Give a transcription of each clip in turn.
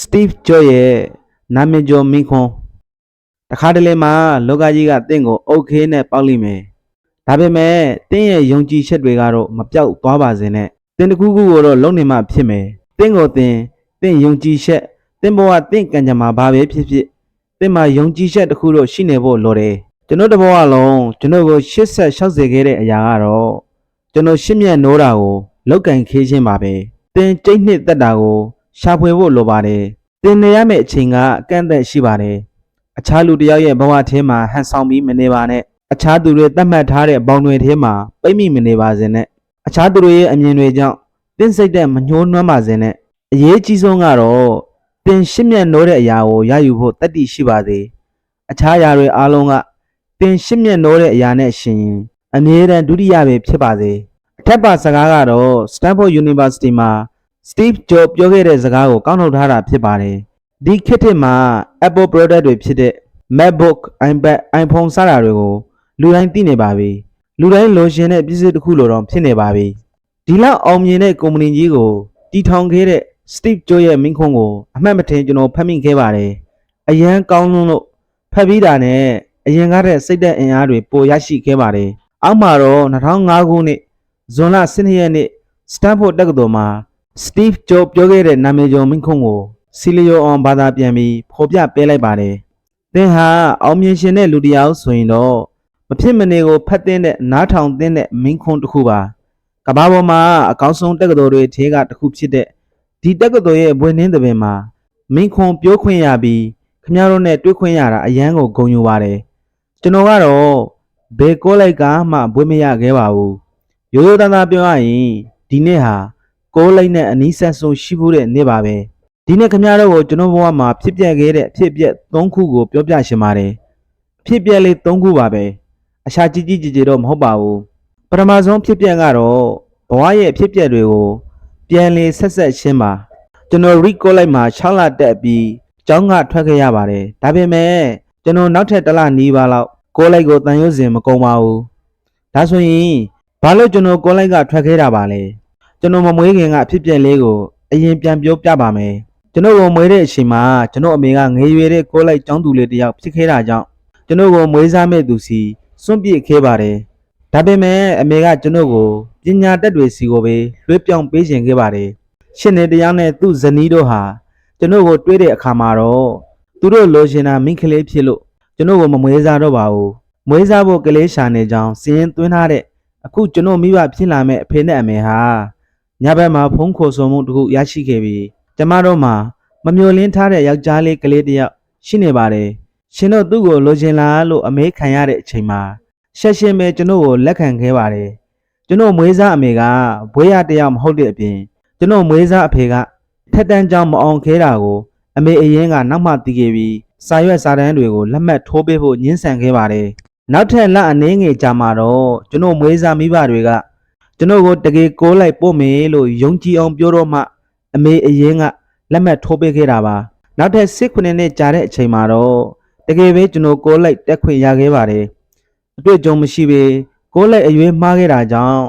Steve Jobs ရဲ့နာမည်ကျော်မိန့်ခွန်းတခါတလေမှာလောကကြီးကတင့်ကိုအုတ်ခေးနဲ့ပေါက်လိမ့်မယ်ဒါပေမဲ့တင့်ရဲ့ယုံကြည်ချက်တွေကတော့မပြောက်သွားပါစေနဲ့တင်တစ်ခုခုကိုတော့လုံနေမှဖြစ်မယ်တင့်ကိုတင်တင့်ယုံကြည်ချက်တင့်ဘဝတင့်ကံကြမ္မာဘာပဲဖြစ်ဖြစ်တင့်မှာယုံကြည်ချက်တစ်ခုတော့ရှိနေဖို့လိုတယ်ကျွန်တော်တစ်ဘဝလုံးကျွန်တော်ကိုရှစ်ဆက်ရှောက်စေခဲ့တဲ့အရာကတော့ကျွန်တော်ရှစ်မျက်နိုးတာကိုလောက်ကင်ခေးခြင်းပါပဲတင်ကျိတ်နှစ်သက်တာကို ရှာဖွေဖို့လိုပါတယ်တင်နေရမယ့်အချိန်ကအကန့်အသတ်ရှိပါတယ်အခြားလူတစ်ယောက်ရဲ့ဘဝထဲမှာဟန်ဆောင်ပြီးမနေပါနဲ့အခြားသူတွေသတ်မှတ်ထားတဲ့ဘောင်တွေထဲမှာပိတ်မိမနေပါစေနဲ့အခြားသူတွေရဲ့အမြင်တွေကြောင့်တင်းစိတ်တဲ့မညှိုးနွမ်းပါစေနဲ့အရေးကြီးဆုံးကတော့တင်ရှစ်မျက်နိုးတဲ့အရာကိုရယူဖို့တတ်သိရှိပါစေအခြားအရာတွေအားလုံးကတင်ရှစ်မျက်နိုးတဲ့အရာနဲ့ရှင်ရင်အမြဲတမ်းဒုတိယပဲဖြစ်ပါစေအထက်ပါစကားကတော့ Stanford University မှာ Steve Jobs ပြောခဲ့တဲ့စကားကိုကောက်နှုတ်ထားတာဖြစ်ပါတယ်ဒီခေတ်ထက်မှာ Apple product တွေဖြစ်တဲ့ MacBook, iPad, iPhone စတာတွေကိုလူတိုင်းသိနေပါပြီလူတိုင်းလိုချင်တဲ့ပစ္စည်းတစ်ခုလိုတော့ဖြစ်နေပါပြီဒီလောက်အောင်မြင်တဲ့ကုမ္ပဏီကြီးကိုတည်ထောင်ခဲ့တဲ့ Steve Jobs ရဲ့မိန့်ခွန်းကိုအမှတ်မထင်ကျွန်တော်ဖတ်မိခဲ့ပါတယ်အရန်ကောင်းလုံးလို့ဖတ်ပြီးတာနဲ့အရင်ကတဲ့စိတ်သက်အင်အားတွေပိုရရှိခဲ့ပါတယ်အောက်မှာတော့2005ခုနှစ်ဇွန်လ12ရက်နေ့ Stanford တက္ကသိုလ်မှာ Steve Jobs ပြောခဲ့တဲ့နာမည်ကျော်မိန့်ခွန်းကိုစီလီယိုအောင်ဘာသာပြန်ပြီးဖော်ပြပေးလိုက်ပါတယ်။သင်ဟာအောင်မြင်ရှင်တဲ့လူတစ်ယောက်ဆိုရင်တော့မဖြစ်မနေကိုဖတ်တဲ့နားထောင်တဲ့မိန့်ခွန်းတစ်ခုပါ။ကမ္ဘာပေါ်မှာအကောင်းဆုံးတက္ကသိုလ်တွေထဲကတစ်ခုဖြစ်တဲ့ဒီတက္ကသိုလ်ရဲ့ဘွဲ့နှင်းသဘင်မှာမိန့်ခွန်းပြောခွင့်ရပြီးခမရတို့နဲ့တွေ့ခွင့်ရတာအရန်ကိုဂုဏ်ယူပါတယ်။ကျွန်တော်ကတော့ဘယ်ကိုလိုက်ကမှဘွဲ့မရခဲ့ပါဘူး။ရိုးရိုးသားသားပြောရရင်ဒီနေ့ဟာ ကိုးလိုက်နဲ့အနီးဆက်ဆုံးရှိဖို့တဲ့နေ့ပါပဲဒီနေ့ခင်ဗျားတို့ကိုကျွန်တော်ဘဝမှာဖြစ်ပျက်ခဲ့တဲ့အဖြစ်အပျက်၃ခုကိုပြောပြရှင်ပါတယ်အဖြစ်အပျက်လေး၃ခုပါပဲအရှာကြီးကြီးကြီးကြီးတော့မဟုတ်ပါဘူးပထမဆုံးဖြစ်ပျက်ကတော့ဘဝရဲ့အဖြစ်အပျက်တွေကိုပြန်လေဆက်ဆက်ရှင်းပါကျွန်တော် recall လိုက်မှာ6လတက်ပြီးကျောင်းကထွက်ခဲ့ရပါတယ်ဒါပေမဲ့ကျွန်တော်နောက်ထပ်တစ်လနီးပါလောက်ကိုလိုက်ကိုတန်ရုပ်စင်မကုန်ပါဘူးဒါဆိုရင်ဘာလို့ကျွန်တော်ကိုလိုက်ကထွက်ခဲ့တာပါလဲ ကျွန်တော်မမွေးခင်ကအဖြစ်ပြက်လေးကိုအရင်ပြန်ပြောပြပါမယ်ကျွန်တော်ကိုမွေးတဲ့အချိန်မှာကျွန်တော်အမေကငေရွယ်တဲ့ကိုလိုက်ကျောင်းသူလေးတစ်ယောက်ဖြစ်ခဲ့တာကြောင့်ကျွန်တော်ကိုမွေးစားမဲ့သူစီစွန့်ပစ်ခဲ့ပါတယ်ဒါပေမဲ့အမေကကျွန်တော်ကိုပညာတတ်တွေစီကိုပဲလွှဲပြောင်းပေးရှင်ခဲ့ပါတယ်ရှင်နေတရားနဲ့သူ့ဇနီးတို့ဟာကျွန်တော်ကိုတွေးတဲ့အခါမှာတော့သူတို့လိုချင်တာမိန်းကလေးဖြစ်လို့ကျွန်တော်ကိုမမွေးစားတော့ပါဘူးမွေးစားဖို့ကလေးရှာနေကြောင်းစီရင်သွင်းထားတဲ့အခုကျွန်တော်မိဘဖြစ်လာမဲ့အဖေနဲ့အမေဟာ ညဘက်မှာဖုန်းခေါ်ဆိုမှုတစ်ခုရရှိခဲ့ပြီးကျမတို့မှာမမျော်လင့်ထားတဲ့ယောက်ျားလေးကလေးတစ်ယောက်ရှိနေပါတယ်ရှင်တို့သူ့ကိုလိုချင်လားလို့အမေခံရတဲ့အချိန်မှာရှက်ရှင်းပဲကျွန်တော်ကိုလက်ခံခဲ့ပါတယ်ကျွန်တော်မွေးစားအမေကဘွေးရတစ်ယောက်မဟုတ်တဲ့အပြင်ကျွန်တော်မွေးစားအဖေကထက်တန်းကြောင်မအောင်ခဲတာကိုအမေအရင်ကနောက်မှသိခဲ့ပြီးစာရွက်စာတမ်းတွေကိုလက်မှတ်ထိုးပေးဖို့ညှင်းဆန်ခဲ့ပါတယ်နောက်ထပ်လက်အနေငယ်ကြာမှာတော့ကျွန်တော်မွေးစားမိဘတွေက ကျွန်တော်ကိုတကယ်ကိုးလိုက်ပို့မယ်လို့ယုံကြည်အောင်ပြောတော့မှအမေအရင်ကလက်မှတ်ထိုးပေးခဲ့တာပါနောက်ထပ်6ခုနှစ်ကြာတဲ့အချိန်မှာတော့တကယ်ပဲကျွန်တော်ကိုးလိုက်တက်ခွင့်ရခဲ့ပါတယ်အတွေ့အကြုံမရှိပေကိုးလိုက်အရွေးမှားခဲ့တာကြောင့်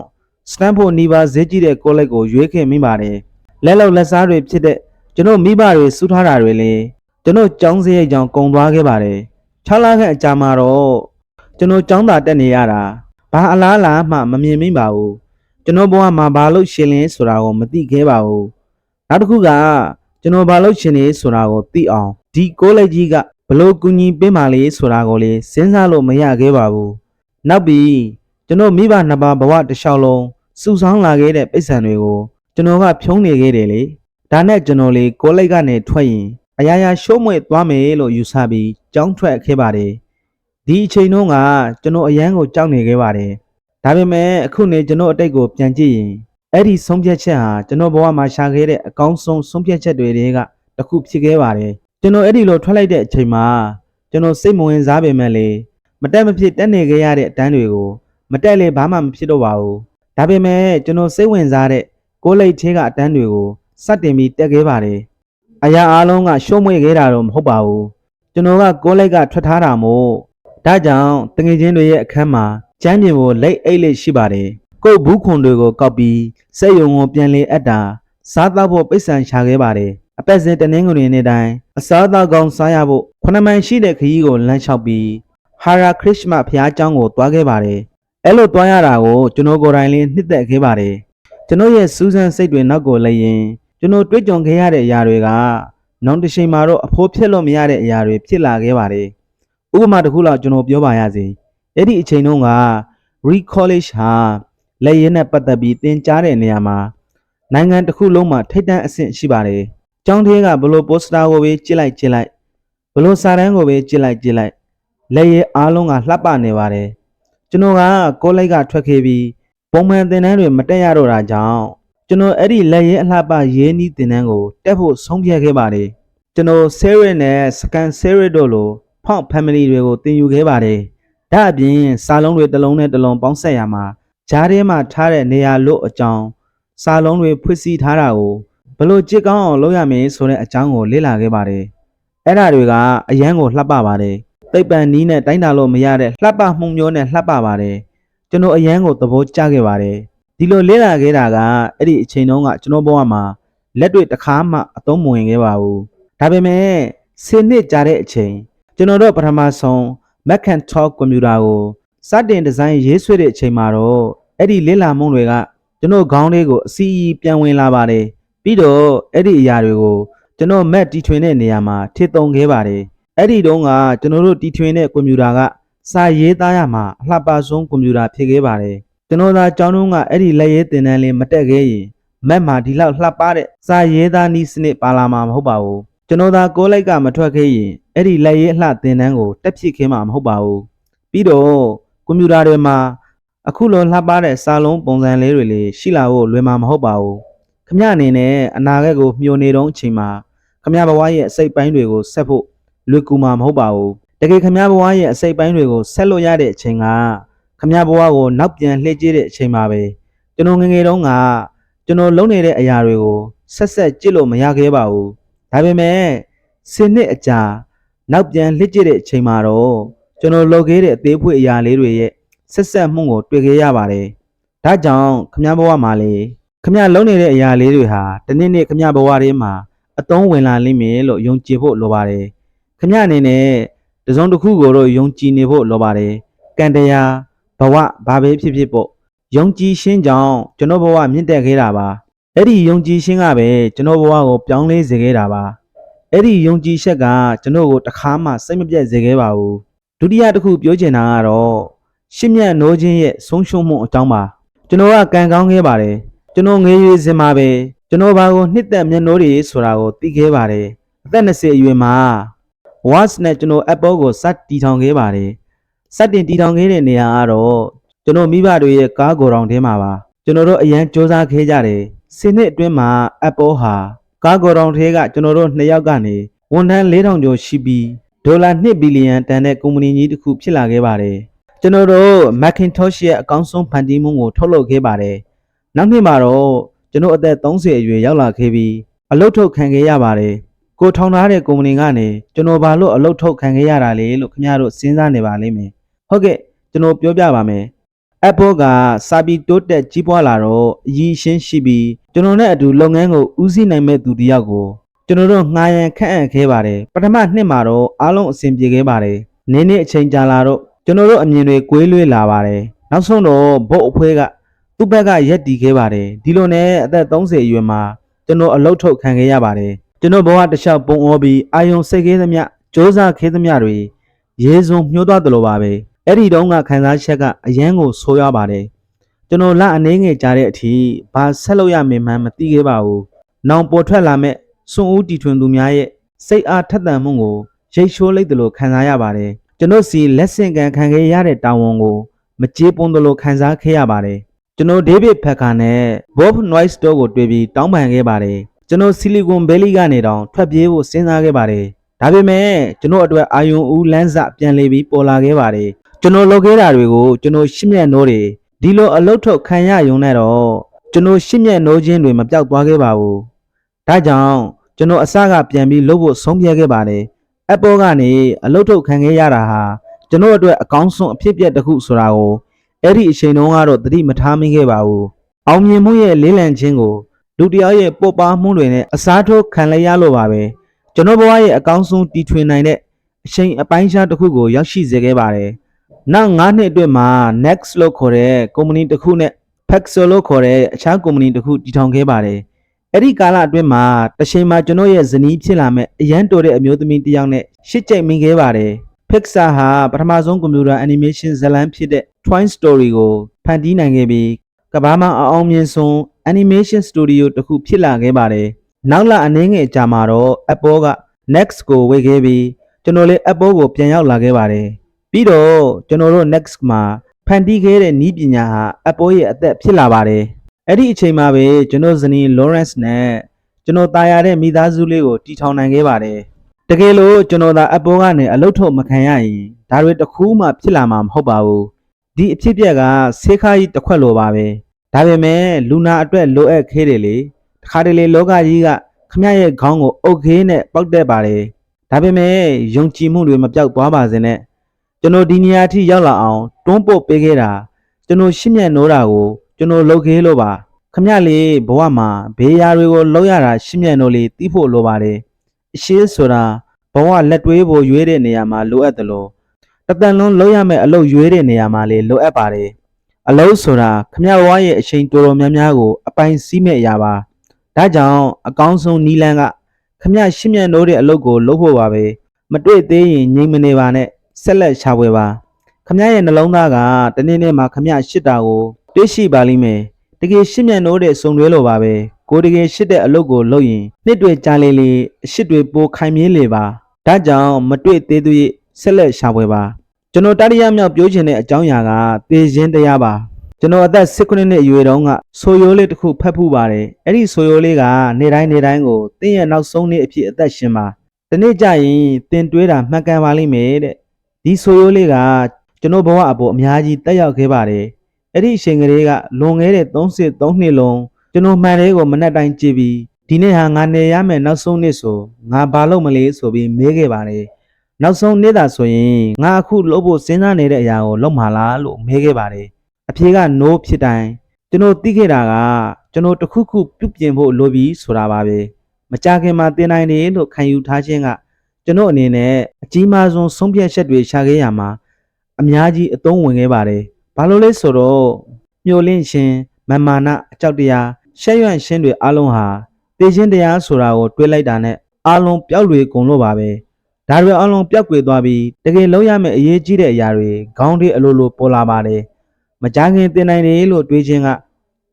စတန်ဖို့နီးပါးဈေးကြီးတဲ့ကိုးလိုက်ကိုရွေးခဲ့မိပါတယ်လက်လောက်လက်စားတွေဖြစ်တဲ့ကျွန်တော်မိဘတွေစူးထားတာတွေလည်းကျွန်တော်ចောင်းစရိတ်ကြောင့်ကုန်သွားခဲ့ပါတယ်6လခန့်အကြာမှာတော့ကျွန်တော်ចောင်းသာတက်နေရတာဘာအလားအလာမှမမြင်မိပါဘူး ကျွန်တော်ဘဝမှာဘာလို့ရှင်လင်းဆိုတာကိုမသိခဲ့ပါဘူးနောက်တစ်ခုကကျွန်တော်ဘာလို့ရှင်နေဆိုတာကိုသိအောင်ဒီကိုးလိုက်ကြီးကဘလို့ကူညီပေးမှလေးဆိုတာကိုလေစဉ်းစားလို့မရခဲ့ပါဘူးနောက်ပြီးကျွန်တော်မိဘနှစ်ပါးဘဝတစ်လျှောက်လုံးစူဆောင်းလာခဲ့တဲ့ပိဿံတွေကိုကျွန်တော်ကဖြုံးနေခဲ့တယ်လေဒါနဲ့ကျွန်တော်လေကိုးလိုက်ကနေထွက်ရင်အရာရာရှိုးမွေ့သွားမယ်လို့ယူဆပြီးကြောင်းထွက်ခဲ့ပါတယ်ဒီအချိန်တုန်းကကျွန်တော်အရန်ကိုကြောက်နေခဲ့ပါတယ် ဒါပေမဲ့အခုနေကျွန်တော်အတိတ်ကိုပြန်ကြည့်ရင်အဲ့ဒီဆုံးဖြတ်ချက်ဟာကျွန်တော်ဘဝမှာရှာခဲ့တဲ့အကောင်းဆုံးဆုံးဖြတ်ချက်တွေတွေကတစ်ခုဖြစ်ခဲ့ပါတယ်ကျွန်တော်အဲ့ဒီလိုထွက်လိုက်တဲ့အချိန်မှာကျွန်တော်စိတ်မဝင်စားပေမဲ့လေမတက်မဖြစ်တက်နေခဲ့ရတဲ့အတန်းတွေကိုမတက်လေဘာမှမဖြစ်တော့ပါဘူးဒါပေမဲ့ကျွန်တော်စိတ်ဝင်စားတဲ့ကိုယ်လိတ်သေးကအတန်းတွေကိုစတင်ပြီးတက်ခဲ့ပါတယ်အရာအားလုံးကရှုံးမွေခဲ့တာတော့မဟုတ်ပါဘူးကျွန်တော်ကကိုယ်လိတ်ကထွက်ထားတာမို့ဒါကြောင့်တငယ်ချင်းတွေရဲ့အခန်းမှာ ကျမ်းပြင်ကိုလက်အိတ်လေးရှိပါတယ်။ကို့ဘူးခွန်တွေကိုကောက်ပြီးစက်ယုံကိုပြန်လေအပ်တာစားတော့ဖို့ပိတ်ဆန်ရှာခဲ့ပါတယ်အပတ်စဉ်တနင်္ဂနွေနေ့တိုင်းအစားအသောက်ကောင်းစားရဖို့ခုနှစ်မိုင်ရှိတဲ့ခရီးကိုလမ်းလျှောက်ပြီးဟာရာခရစ်မတ်ဘုရားကျောင်းကိုတွားခဲ့ပါတယ်အဲ့လိုတွားရတာကိုကျွန်တော်ကိုယ်တိုင်လေးနှစ်သက်ခဲ့ပါတယ်ကျွန်တော်ရဲ့စူးစမ်းစိတ်တွေနောက်ကိုလိုက်ရင်ကျွန်တော်တွေ့ကြုံခဲ့ရတဲ့အရာတွေကနောက်တစ်ချိန်မှာတော့အဖိုးဖြစ်လို့မရတဲ့အရာတွေဖြစ်လာခဲ့ပါတယ်ဥပမာတစ်ခုလောက်ကျွန်တော်ပြောပါရစေ အဲ့ဒီအချိန်တုန်းက re college ဟာလက်ရင်းနဲ့ပတ်သက်ပြီးသင်ကြားတဲ့နေရာမှာနိုင်ငံတစ်ခုလုံးမှာထိပ်တန်းအဆင့်ရှိပါတယ်။ကျောင်းထဲကဘလို့ပိုစတာကိုပဲကြည့်လိုက်ကြည့်လိုက်ဘလို့စာတန်းကိုပဲကြည့်လိုက်ကြည့်လိုက်လက်ရည်အားလုံးကလှပနေပါတယ်။ကျွန်တော်ကကိုလိုက်ကထွက်ခဲ့ပြီးပုံမှန်သင်တန်းတွေမတက်ရတော့တာကြောင့်ကျွန်တော်အဲ့ဒီလက်ရည်အလှပရေးနီးသင်တန်းကိုတက်ဖို့ဆုံးဖြတ်ခဲ့ပါတယ်။ကျွန်တော် Series နဲ့ Scan Series တို့လို Font Family တွေကိုသင်ယူခဲ့ပါတယ်။ ဒါအပြင်စာလုံးတွေတစ်လုံးနဲ့တစ်လုံးပေါင်းဆက်ရမှာဂျားထဲမှာထားတဲ့နေရာလို့အကြောင်းစာလုံးတွေဖွင့်စည်းထားတာကိုဘယ်လို့ကြစ်ကောင်းအောင်လုပ်ရမလဲဆိုတဲ့အကြောင်းကိုလေ့လာခဲ့ပါတယ်။အဲ့ဒါတွေကအရန်ကိုလှပပါတယ်။သိပ္ပံနီးနဲ့တိုင်းတာလို့မရတဲ့လှပမှုမျိုးနဲ့လှပပါတယ်။ကျွန်တော်အရန်ကိုသဘောကျခဲ့ပါတယ်။ဒီလိုလေ့လာခဲ့တာကအဲ့ဒီအချိန်တုန်းကကျွန်တော်ဘဝမှာလက်တွေ့တစ်ခါမှအသုံးမဝင်ခဲ့ပါဘူး။ဒါပေမဲ့10နှစ်ကြာတဲ့အချိန်ကျွန်တော်တို့ပထမဆုံး Macintosh ကွန်ပျူတာကိုစတင်ဒီဇိုင်းရေးဆွဲတဲ့အချိန်မှာတော့အဲ့ဒီလေ့လာမှုတွေကကျွန်တော်ခေါင်းလေးကိုအစီအီပြန်ဝင်လာပါတယ်ပြီးတော့အဲ့ဒီအရာတွေကိုကျွန်တော် Mac တီထွင်တဲ့နေရာမှာထည့်သုံးခဲ့ပါတယ်အဲ့ဒီတုန်းကကျွန်တော်တို့တီထွင်တဲ့ကွန်ပျူတာကစာရေးသားရမှာအလှပဆုံးကွန်ပျူတာဖြစ်ခဲ့ပါတယ်ကျွန်တော်သာကျောင်းတုန်းကအဲ့ဒီလက်ရေးသင်တန်းလေးမတက်ခဲ့ရင် Mac မှာဒီလောက်လှပတဲ့စာရေးသားနည်းစနစ်ပါလာမှာမဟုတ်ပါဘူး ကျွန်တော်သာကိုယ်လိုက်ကမထွက်ခဲ့ရင်အဲ့ဒီလက်ရေးအလှသင်တန်းကိုတက်ဖြစ်ခင်းမှာမဟုတ်ပါဘူးပြီးတော့ကွန်ပျူတာတွေမှာအခုလိုလှပတဲ့စာလုံးပုံစံလေးတွေလေးရှိလာဖို့လွယ်မှာမဟုတ်ပါဘူးခမရအနေနဲ့အနာဂတ်ကိုမျှော်နေတော့အချိန်မှာခမရဘဝရဲ့အစိတ်ပိုင်းတွေကိုဆက်ဖို့လွယ်ကူမှာမဟုတ်ပါဘူးတကယ်ခမရဘဝရဲ့အစိတ်ပိုင်းတွေကိုဆက်လို့ရတဲ့အချိန်ကခမရဘဝကိုနောက်ပြန်လှည့်ကြည့်တဲ့အချိန်ပါပဲကျွန်တော်ငယ်ငယ်တုန်းကကျွန်တော်လုပ်နေတဲ့အရာတွေကိုဆက်ဆက်ကြည့်လို့မရခဲ့ပါဘူး ဒါပေမဲ့စနစ်အကြာနောက်ပြန်လှစ်ကြည့်တဲ့အချိန်မှာတော့ကျွန်တော်လော်ခဲ့တဲ့အသေးဖွေအရာလေးတွေရဲ့ဆက်ဆက်မှုကိုတွေ့ခဲ့ရပါတယ်။ဒါကြောင့်ခမည်းဘဝမှာလေခမည်းလုံးနေတဲ့အရာလေးတွေဟာတနေ့နေ့ခမည်းဘဝထဲမှာအတုံးဝင်လာလိမ့်မယ်လို့ယုံကြည်ဖို့လိုပါတယ်။ခမည်းအနေနဲ့တစုံတစ်ခုကိုတော့ယုံကြည်နေဖို့လိုပါတယ်။ကံတရားဘဝဘာပဲဖြစ်ဖြစ်ပေါ့ယုံကြည်ခြင်းကြောင့်ကျွန်တော်ဘဝမြင့်တက်ခဲ့တာပါ အဲ့ဒီယုံကြည်ရှင်းကပဲကျွန်တော်ဘဝကိုပြောင်းလဲစေခဲ့တာပါ။အဲ့ဒီယုံကြည်ချက်ကကျွန်တော်ကိုတခါမှစိတ်မပြတ်စေခဲ့ပါဘူး။ဒုတိယတစ်ခုပြောချင်တာကတော့ရှစ်မြတ်နိုးခြင်းရဲ့ဆုံးရှုံးမှုအကြောင်းပါကျွန်တော်ကကံကောင်းခဲ့ပါတယ်ကျွန်တော်ငယ်ရွယ်စဉ်မှာပဲကျွန်တော်ဘာကိုနှစ်သက်မျက်နှိုးတွေဆိုတာကိုသိခဲ့ပါတယ်အသက်20အရွယ်မှာ Watch နဲ့ကျွန်တော် Apple ကိုစတီထောင်ခဲ့ပါတယ်စတင်တီထောင်ခဲ့တဲ့နေရာကတော့ကျွန်တော်မိဘတွေရဲ့ကားကိုယ်တော်ထဲမှာပါကျွန်တော်တို့အရန်စူးစမ်းခဲ့ကြတယ် စနစ်အတွင်းမှာ Apple ဟာကားကိုယ်တော်ထဲကကျွန်တော်တို့နှစ်ယောက်ကနေဝန်ထမ်း4000ကျော်ရှိပြီးဒေါ်လာ2ဘီလီယံတန်တဲ့ကုမ္ပဏီကြီးတစ်ခုဖြစ်လာခဲ့ပါတယ်ကျွန်တော်တို့ Macintosh ရဲ့အကောင်းဆုံးဖန်တီးမှုကိုထုတ်လုပ်ခဲ့ပါတယ်။နောက်နှစ်မှာတော့ကျွန်တော်အသက်30အရွယ်ရောက်လာခဲ့ပြီးအလုပ်ထုတ်ခံခဲ့ရပါတယ်။ကိုထောင်ထားတဲ့ကုမ္ပဏီကနေကျွန်တော်ဘာလို့အလုပ်ထုတ်ခံခဲ့ရတာလဲလို့ခင်ဗျားတို့စဉ်းစားနေပါလိမ့်မယ်။ဟုတ်ကဲ့ကျွန်တော်ပြောပြပါမယ်။ Apple ကစာပြီးတိုးတက်ကြီးပွားလာတော့အရည်ရှင်းရှိပြီးကျွန်တော်နဲ့အတူလုပ်ငန်းကိုဦးစီးနိုင်မဲ့သူတစ်ယောက်ကိုကျွန်တော်တို့ငှားရန်ခန့်အပ်ခဲ့ပါတယ်။ပထမနှစ်မှာတော့အားလုံးအဆင်ပြေခဲ့ပါတယ်။နည်းနည်းအချိန်ကြာလာတော့ကျွန်တော်တို့အမြင်တွေကွေးလွဲလာပါတယ်နောက်ဆုံးတော့ဘုတ်အဖွဲကသူ့ဘက်ကရက်တီခဲ့ပါတယ်ဒီလိုနဲ့အသက်30အရွယ်မှာကျွန်တော်အလုတ်ထုတ်ခံခဲ့ရပါတယ်ကျွန်တော်ဘဝတစ်လျှောက်ပုံအောပြီးအာယုံစိတ်ခဲသမျှစ조사ခဲသမျှတွေရေစုံညှိုးသွားသလိုပါပဲ အဲ့ဒီတုန်းကခံစားချက်ကအယမ်းကိုဆိုးရွားပါတယ်ကျွန်တော်လအနေငယ်ကြတဲ့အထိဘာဆက်လုပ်ရမမှန်းမသိခဲ့ပါဘူးနောင်ပေါ်ထွက်လာမဲ့စွန့်ဦးတီထွင်သူများရဲ့စိတ်အားထက်သန်မှုကိုရိတ်ရှိုးလိုက်တယ်လို့ခံစားရပါတယ်ကျွန်တော်စီလက်ဆင့်ကမ်းခံခဲ့ရတဲ့တာဝန်ကိုမကြေးပွန်သလိုခံစားခဲ့ရပါတယ်ကျွန်တော်ဒေးဗစ်ဖက်ကာနဲ့ Bob Noyce တို့ကိုတွေ့ပြီးတောင်းပန်ခဲ့ပါတယ်ကျွန်တော်ဆီလီကွန်ဗယ်လီကနေတောင်ထွက်ပြေးဖို့စဉ်းစားခဲ့ပါတယ်ဒါပေမဲ့ကျွန်တော်အတွက်အာယုံဦးလန်းစပြန်လေပြီးပေါ်လာခဲ့ပါတယ် ကျွန်တော်လုပ်ခဲ့တာတွေကိုကျွန်တော်ရှင်းမြတ်နိုးတွေဒီလိုအလုတ်ထုတ်ခံရယုံနဲ့တော့ကျွန်တော်ရှင်းမြတ်နိုးခြင်းတွေမပြောက်သွားခဲ့ပါဘူးဒါကြောင့်ကျွန်တော်အစကပြန်ပြီးလုပ်ဖို့ဆုံးဖြတ်ခဲ့ပါတယ် Apple ကနေအလုပ်ထုတ်ခံခဲ့ရတာဟာကျွန်တော်အတွက်အကောင်းဆုံးအဖြစ်အပျက်တစ်ခုဆိုတာကိုအဲ့ဒီအချိန်တုန်းကတော့သတိမထားမိခဲ့ပါဘူး။အောင်မြင်မှုရဲ့လေးလံခြင်းကိုဒုလူတစ်ယောက်ရဲ့ပုတ်ပါမှုတွေနဲ့အစားထိုးခံလိုက်ရလို့ပါပဲကျွန်တော်ဘဝရဲ့အကောင်းဆုံးတီထွင်နိုင်တဲ့အချိန်အပိုင်းခြားတစ်ခုကိုရောက်ရှိစေခဲ့ပါတယ် နောက်9နှစ်အတွင်းမှာ Next လို့ခေါ်တဲ့ကုမ္ပဏီတစ်ခုနဲ့ Paxo လို့ခေါ်တဲ့အခြားကုမ္ပဏီတစ်ခုတည်ထောင်ခဲ့ပါတယ်အဲ့ဒီကာလအတွင်းမှာတစ်ချိန်မှာကျွန်တော်ရဲ့ဇနီးဖြစ်လာမဲ့အရန်တော်တဲ့အမျိုးသမီးတစ်ယောက်နဲ့ရှစ်ကြိမ်မိခဲ့ပါတယ် Pixar ဟာပထမဆုံးကွန်ပျူတာ animation ဇာတ်လမ်းဖြစ်တဲ့ Toy Story ကိုဖန်တီးနိုင်ခဲ့ပြီးကမ္ဘာမှာအအောင်မြင်ဆုံး animation studio တစ်ခုဖြစ်လာခဲ့ပါတယ်။နောက်လအနည်းငယ်ကြာမှာတော့ Apple က Next ကိုဝေခဲ့ပြီးကျွန်တော်လည်း Apple ကိုပြန်ရောက်လာခဲ့ပါတယ်။ ပြီးတော့ကျွန်တော်တို့ Next မှာဖန်တီးခဲ့တဲ့နည်းပညာဟာ Apple ရဲ့အသက်ဖြစ်လာပါတယ်။အဲ့ဒီအချိန်မှာပဲကျွန်တော်ဇနီး Lawrence နဲ့ကျွန်တော်ตายရတဲ့မိသားစုလေးကိုတည်ထောင်နိုင်ခဲ့ပါတယ်။တကယ်လို့ကျွန်တော်သာ Apple ကနေအလုပ်ထုတ်မခံရရင်ဒါတွေတစ်ခုမှဖြစ်လာမှာမဟုတ်ပါဘူး။ဒီအဖြစ်အပျက်ကဆေးခါးကြီးတစ်ခွက်လိုပါပဲ။ဒါပေမဲ့လူနာအတွက်လိုအပ်ခဲတယ်လေ။တခါတလေလောကကြီးကခမရရဲ့ခေါင်းကိုအုတ်ခဲနဲ့ပောက်တက်ပါတယ်။ဒါပေမဲ့ယုံကြည်မှုတွေမပြောက်သွားပါစေနဲ့။ ကျွန်တော်ဒီနေရာအထိရောက်လာအောင်တွန်းပို့ပေးခဲ့တာကျွန်တော်ရှင်းမြတ်နိုးတာကိုကျွန်တော်လုပ်ခဲ့လို့ပါ။ခမရလေးဘဝမှာဘေးရာတွေကိုလောက်ရတာရှင်းမြတ်နိုးလေးတီးဖို့လိုပါတယ်။အရှိဆိုတာဘဝလက်တွေးဖို့ရွေးတဲ့နေရာမှာလိုအပ်တယ်လို့တတန်လုံးလောက်ရမယ့်အလုပ်ရွေးတဲ့နေရာမှာလေလိုအပ်ပါတယ်။အလုပ်ဆိုတာခမရဘဝရဲ့အချိန်တော်တော်များများကိုအပိုင်စီးမဲ့အရာပါ။ဒါကြောင့်အကောင်းဆုံးနီလန်းကခမရရှင်းမြတ်နိုးတဲ့အလုပ်ကိုလုပ်ဖို့ပါပဲ။မတွေ့သေးရင်ငြိမ်မနေပါနဲ့ ဆက်လက်ရှာဖွေပါ။ခမရရဲ့နှလုံးသားကတနေ့နေ့မှာခမရရှစ်တာကိုတွေးရှိပါလိမ့်မယ်။တကယ်ရှင်းမြတ်နိုးတဲ့စုံတွဲလိုပါပဲ။ကိုယ်တကယ်ရှစ်တဲ့အလုပ်ကိုလုပ်ရင်နှစ်တွေကြာလေလေအရှစ်တွေပိုခိုင်မြဲလေပါ။ဒါကြောင့်မတွေ့သေးသူရဲ့ဆက်လက်ရှာဖွေပါ။ကျွန်တော်တတိယမြောက်ပြောချင်တဲ့အကြောင်းအရာကသေခြင်းတရားပါ။ကျွန်တော်အသက်16နှစ်အရွယ်တုန်းကဆိုရိုးလေးတစ်ခုဖတ်ဖူးပါတယ်။အဲ့ဒီဆိုရိုးလေးကနေတိုင်းနေတိုင်းကိုတင်းရဲ့နောက်ဆုံးနေ့အဖြစ်အသက်ရှင်ပါ။ဒီနေ့ကျရင်တင်တွေးတာမှန်ကန်ပါလိမ့်မယ်တဲ့။ ဒီဆိုရိုးလေးကကျွန်တော်ဘဝအပေါ်အများကြီးတက်ရောက်ခဲ့ပါတယ်။အဲ့ဒီအချိန်ကလေးကလွန်ခဲ့တဲ့33နှစ်လုံးကျွန်တော်မှန်လေးကိုမနှက်တိုင်းကြည့်ပြီးဒီနေ့ဟာငါနေရမယ်နောက်ဆုံးနေ့ဆိုငါဘာလုပ်မလဲဆိုပြီးမေးခဲ့ပါတယ်။နောက်ဆုံးနေ့သာဆိုရင်ငါအခုလုပ်ဖို့စဉ်းစားနေတဲ့အရာကိုလုပ်မှာလားလို့မေးခဲ့ပါတယ်။အဖြေက no ဖြစ်တိုင်းကျွန်တော်သိခဲ့တာကကျွန်တော်တစ်ခုခုပြုပြင်ဖို့လိုပြီဆိုတာပါပဲ။မကြခင်မှာတင်နိုင်တယ်လို့ခံယူထားခြင်းက ကျွန်တော်အနေနဲ့အကြီးမားဆုံးဆုံးဖြတ်ချက်တွေရှာခဲ့ရမှာအများကြီးအသုံးဝင်ခဲ့ပါတယ်။ဘာလို့လဲဆိုတော့မျိုးလင့်ခြင်းမန်မာနအကြောက်တရားရှက်ရွံ့ခြင်းတွေအလုံးဟာတေခြင်းတရားဆိုတာကိုတွေးလိုက်တာနဲ့အလုံးပျောက်လွေကုန်လို့ပါပဲ။ဒါတွေအလုံးပျောက်ကွယ်သွားပြီးတကယ်လုံးရမယ့်အရေးကြီးတဲ့အရာတွေခေါင်းတွေအလိုလိုပေါ်လာပါတယ်။မကြခင်တင်နိုင်တယ်လို့တွေးခြင်းက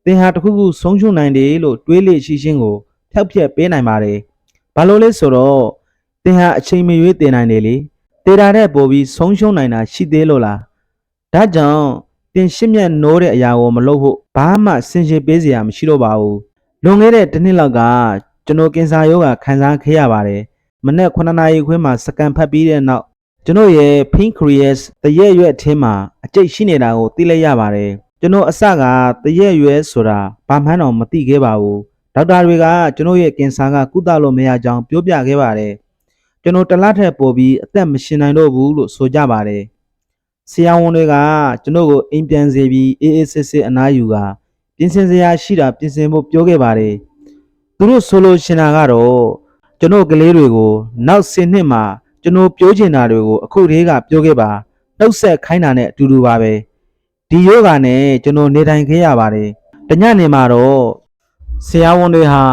သင်ဟာတစ်ခုခုဆုံးရှုံးနိုင်တယ်လို့တွေးလေရှိခြင်းကိုဖျောက်ဖျက်ပေးနိုင်ပါတယ်။ဘာလို့လဲဆိုတော့ သင်ဟာအချိန်မရွေးတင်နိုင်တယ်လေ။တေတာတဲ့ပို့ပြီးဆုံးရှုံးနိုင်တာရှိသေးလို့လား။ဒါကြောင့်တင်ရှင်းမြတ်နိုးတဲ့အရာကိုမလုပ်ဖို့ဘာမှစင်ရှင်ပေးစရာမရှိတော့ပါဘူး။လွန်ခဲ့တဲ့တစ်နှစ်လောက်ကကျွန်တော်ကင်ဆာရောဂါခံစားခဲ့ရပါတယ်။မနေ့9နာရီခွဲမှာစကန်ဖတ်ပြီးတဲ့နောက်ကျွန်တော်ရဲ့ pancreas တရက်ရွက်အထင်းမှာအကျိတ်ရှိနေတာကိုသိလိုက်ရပါတယ်။ကျွန်တော်အစကတရက်ရွက်ဆိုတာဘာမှန်းတော့မသိခဲ့ပါဘူး။ဒေါက်တာတွေကကျွန်တော်ရဲ့ကင်ဆာကကုသလို့မရကြောင်းပြောပြခဲ့ပါတယ်။ ကျွန်တော်တစ်လထက်ပိုပြီးအသက်မရှင်နိုင်တော့ဘူးလို့ဆိုကြပါတယ်။ဆရာဝန်တွေကကျွန်တော်ကိုအိမ်ပြန်စေပြီးအေးအေးဆေးဆေးအနားယူကပြင်ဆင်စရာရှိတာပြင်ဆင်ဖို့ပြောခဲ့ပါတယ်။သူတို့ဆိုလိုရှင်တာကတော့ကျွန်တော်ကလေးတွေကိုနောက်10နှစ်မှာကျွန်တော်ပြောချင်တာတွေကိုအခုတည်းကပြောခဲ့ပါနှုတ်ဆက်ခိုင်းတာနဲ့အတူတူပါပဲဒီယောဂနဲ့ကျွန်တော်နေထိုင်ခဲ့ရပါတယ်တညနေမှာတော့ဆရာဝန်တွေဟာ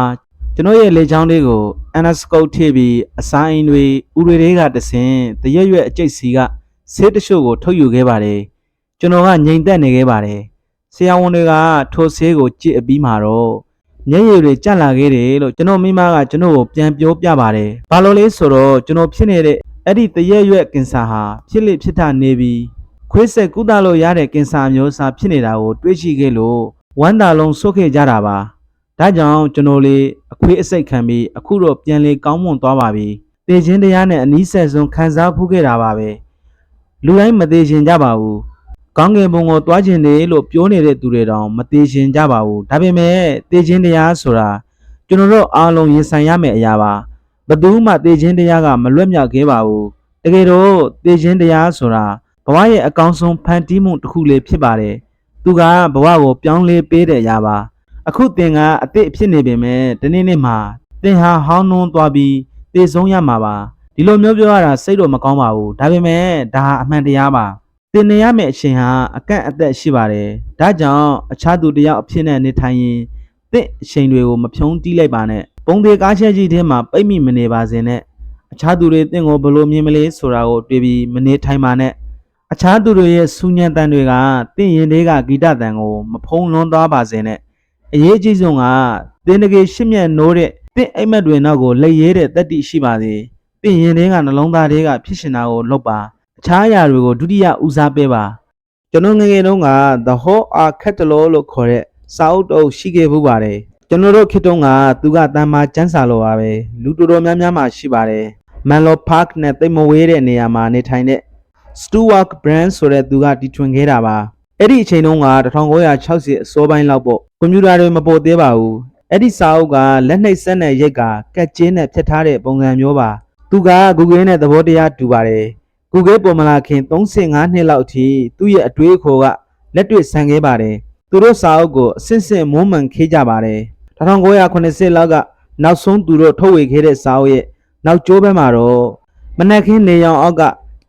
ကျွန်တော်ရဲ့လေချောင်းလေးကိုအနာစကုတ်ထည့်ပြီးအစာအိမ်တွေဥတွေတွေကတဆင်တရွရွအကျိတ်စီကဆေးတချို့ကိုထုတ်ယူခဲ့ပါတယ်ကျွန်တော်ကငြိမ်သက်နေခဲ့ပါတယ်ဆရာဝန်တွေကထိုဆေးကိုကြည့်အပြီးမှာတော့မျက်ရည်တွေကျလာခဲ့တယ်လို့ကျွန်တော်မိမကကျွန်တော်ကိုပြန်ပြောပြပါတယ်ဘာလို့လဲဆိုတော့ကျွန်တော်ဖြစ်နေတဲ့အဲ့ဒီတရက်ရွက်ကင်ဆာဟာဖြစ်လေဖြစ်ထနေပြီးခွေးဆက်ကုသလို့ရတဲ့ကင်ဆာမျိုးစားဖြစ်နေတာကို တွေးရှိခဲ့လို့ဝမ်းသာလုံးဆုတ်ခဲ့ကြတာပါ ဒါကြောင့်ကျွန်တော်လေးအခွေးအစိတ်ခံပြီးအခုတော့ပြန်လေကောင်းမွန်သွားပါပြီတေခြင်းတရားနဲ့အနီးဆက်ဆုံးခံစားဖူးခဲ့တာပါပဲလူတိုင်းမသေးခြင်းကြပါဘူးကောင်းကင်ဘုံကိုတွားခြင်းတယ်လို့ပြောနေတဲ့သူတွေတောင်မသေးခြင်းကြပါဘူးဒါပေမဲ့တေခြင်းတရားဆိုတာကျွန်တော်တို့အားလုံးရင်ဆိုင်ရမယ့်အရာပါဘယ်သူမှတေခြင်းတရားကမလွတ်မြောက်ခဲ့ပါဘူးတကယ်တော့တေခြင်းတရားဆိုတာဘဝရဲ့အကောင်းဆုံးဖန်တီးမှုတစ်ခုလေးဖြစ်ပါတယ်သူကဘဝကိုပြောင်းလဲပေးတဲ့အရာပါ အခုသင်ကအစ်စ်အဖြစ်နေပေမဲ့တနေ့နေ့မှာသင်ဟာဟောင်းနှွန်းသွားပြီးသေဆုံးရမှာပါဒီလိုမျိုးပြောရတာစိတ်တော့မကောင်းပါဘူးဒါပေမဲ့ဒါဟာအမှန်တရားပါသင်နေရမယ့်အချိန်ဟာအကန့်အသတ်ရှိပါတယ်ဒါကြောင့်အခြားသူတစ်ယောက်အဖြစ်နဲ့နေထိုင်ရင်သင်အချိန်တွေကိုမဖြုံးတီးလိုက်ပါနဲ့ပုံသေးကားချက်ကြီးထဲမှာပိတ်မိမနေပါစေနဲ့အခြားသူတွေသင်ကိုဘယ်လိုမြင်မလဲဆိုတာကိုတွေးပြီးမနေထိုင်ပါနဲ့အခြားသူတွေရဲ့စူညံတန်တွေကတင့်ရင်တွေကဂီတတန်ကိုမဖုံးလွှမ်းသွားပါစေနဲ့ အရေးအကြီးဆုံးကတင်းတကယ်ရှစ်မျက်နိုးတဲ့တင့်အိမ်မက်တွေနောက်ကိုလက်ရဲတဲ့တက်တိရှိပါစေတင့်ရင်တွေကနှလုံးသားတွေကဖြစ်ရှင်တာကိုလုပ်ပါအခြားအရာတွေကိုဒုတိယဦးစားပေးပါကျွန်တော်ငယ်ငယ်တုန်းက The Whole Art Catalog လို့ခေါ်တဲ့စာအုပ်တုပ်ရှိခဲ့ဘူးပါတယ်ကျွန်တော်တို့ခေတ်တုန်းကသူကတမ်းမာကျန်းစာလိုပါပဲလူတော်တော်များများမှရှိပါတယ် Manlo Park နဲ့တိတ်မဝေးတဲ့နေရာမှာနေထိုင်တဲ့ Stewart Brand ဆိုတဲ့သူကတီထွင်ခဲ့တာပါ အဲ့ဒီအချိန်တုန်းက1960အစောပိုင်းလောက်ပေါ့ကွန်ပျူတာတွေမပေါ်သေးပါဘူးအဲ့ဒီစာအုပ်ကလက်နှိပ်စက်နဲ့ရိုက်ကကတ်ကျင်းနဲ့ဖြတ်ထားတဲ့ပုံစံမျိုးပါသူက Google နဲ့သဘောတရားတူပါတယ် Google ပေါ်မလာခင်35နှစ်လောက်အထိသူ့ရဲ့အတွေးအခေါ်ကလက်တွေ့ဆန်ခဲ့ပါတယ်သူတို့စာအုပ်ကိုအစစ်စစ်မွမ်းမံခေးကြပါတယ်1980လောက်ကနောက်ဆုံးသူတို့ထုတ်ဝေခဲ့တဲ့စာအုပ်ရဲ့နောက်ကျောဘက်မှာတော့မနက်ခင်းနေရောင်အောက်က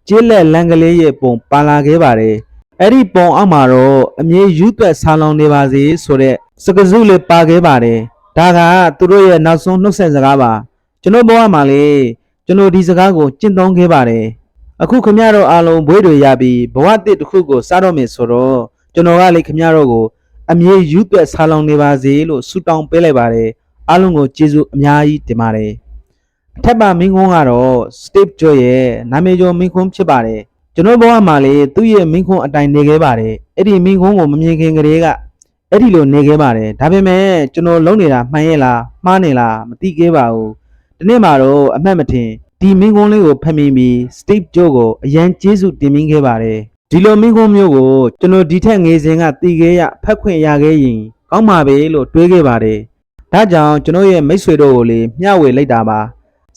ကျေးလက်လန်ကလေးရဲ့ပုံပါလာခဲ့ပါတယ်။ အဲ့ဒီပုံအောက်မှာတော့အမြဲယူသွက်ဆာလောင်နေပါစေဆိုတဲ့စကားစုလေးပါခဲ့ပါတယ်။ဒါကသူတို့ရဲ့နောက်ဆုံးနှုတ်ဆက်စကားပါ။ကျွန်တော်ဘဝမှာလေကျွန်တော်ဒီစကားကိုကျင့်သုံးခဲ့ပါတယ်။အခုခမရတို့အားလုံးဘွေးတွေရပြီးဘဝတစ်တစ်ခုကိုစားတော့မယ်ဆိုတော့ကျွန်တော်ကလေခမရတို့ကိုအမြဲယူသွက်ဆာလောင်နေပါစေလို့ဆုတောင်းပေးလိုက်ပါတယ်။အားလုံးကိုကျေးဇူးအများကြီးတင်ပါတယ်။အထက်ပါမင်းကွန်းကတော့ Steve Jobs ရဲ့နာမည်ကျော်မင်းကွန်းဖြစ်ပါတယ် ကျွန်တော်ဘဝမှာလေသူ့ရဲ့မင်းကွန်းအတိုင်းနေခဲ့ပါတယ်အဲ့ဒီမင်းကွန်းကိုမမြင်ခင်ကလေးကအဲ့ဒီလိုနေခဲ့ပါတယ်ဒါပေမဲ့ကျွန်တော်လုံးနေတာမှန်ရဲ့လားမှားနေလားမသိခဲ့ပါဘူးဒီနေ့မှာတော့အမှတ်မထင်ဒီမင်းကွန်းလေးကိုဖတ်မိပြီး Steve Jobs ကိုအရန်ကျေးဇူးတင်မိခဲ့ပါတယ်ဒီလိုမင်းကွန်းမျိုးကိုကျွန်တော်ဒီထက်ငယ်စဉ်ကတည်ခဲ့ရဖတ်ခွင့်ရခဲ့ရင်ကောင်းပါပဲလို့တွေးခဲ့ပါတယ်ဒါကြောင့်ကျွန်တော်ရဲ့မိတ်ဆွေတို့ကိုလေမျှဝေလိုက်တာပါ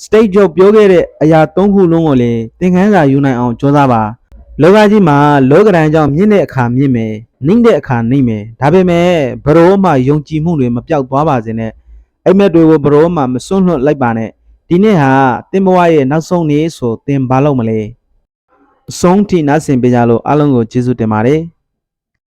state job ပြောခဲ့တဲ့အရာ၃ခုလုံးကိုလည်းသင်ခန်းစာယူနိုင်အောင်ကြိုးစားပါလောကကြီးမှာလောကဒဏ်ကြောင့်မြင့်တဲ့အခါမြင့်မယ်နှိမ့်တဲ့အခါနှိမ့်မယ်ဒါပေမဲ့ဘယ်တော့မှယုံကြည်မှုတွေမပြောက်သွားပါစေနဲ့အိမ်မက်တွေကိုဘယ်တော့မှမစွန့်လွတ်လိုက်ပါနဲ့ဒီနေ့ဟာသင်ဘဝရဲ့နောက်ဆုံးနေ့ဆိုသင်ဘာလုပ်မလဲအဆုံးထိနားဆင်ပေးကြလို့အားလုံးကိုကျေးဇူးတင်ပါတယ်